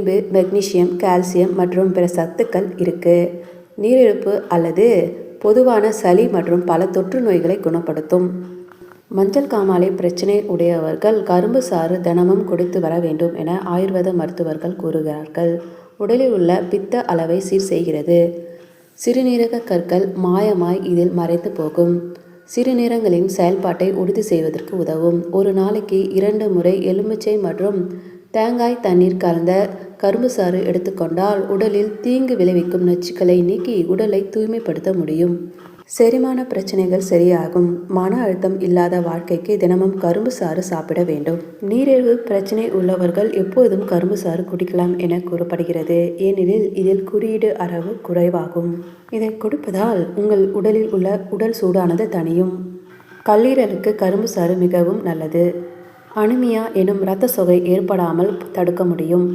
இரும்பு magnesium calcium மற்றும் பிற சத்துக்கள் இருக்குது நீரிழப்பு அல்லது பொதுவான சளி மற்றும் பல தொற்று நோய்களை குணப்படுத்தும். மஞ்சள் காமாலை பிரச்சனை உடையவர்கள் கரும்பு சாறு தினமும் குடித்து வர வேண்டும் என ஆயுர்வேத மருத்துவர்கள் கூறுகிறார்கள். உடலில் உள்ள பித்த அளவை சீர் செய்கிறது. சிறுநீரக கற்கள் மாயமாய் இதில் மறைந்து போகும். சிறுநீரங்களின் செயல்பாட்டை உறுதி செய்வதற்கு உதவும். ஒரு நாளைக்கு இரண்டு முறை எலுமிச்சை மற்றும் தேங்காய் தண்ணீர் கலந்த கரும்பு சாறு எடுத்துக்கொண்டால் உடலில் தீங்கு விளைவிக்கும் நச்சுக்களை நீக்கி உடலை தூய்மைப்படுத்த முடியும். செரிமான பிரச்சனைகள் சரியாகும். மன அழுத்தம் இல்லாத வாழ்க்கைக்கு தினமும் கரும்பு சாறு சாப்பிட வேண்டும். நீரிழிவு பிரச்சனை உள்ளவர்கள் எப்போதும் கரும்பு சாறு குடிக்கலாம் என கூறப்படுகிறது. ஏனெனில் இதில் குறியீடு அளவு குறைவாகும். இதை கொடுப்பதால் உங்கள் உடலில் உள்ள உடல் சூடானது தனியும் கல்லீரலுக்கு கரும்பு சாறு மிகவும் நல்லது. அனிமியா எனும் இரத்த சோகை ஏற்படாமல் தடுக்க முடியும்.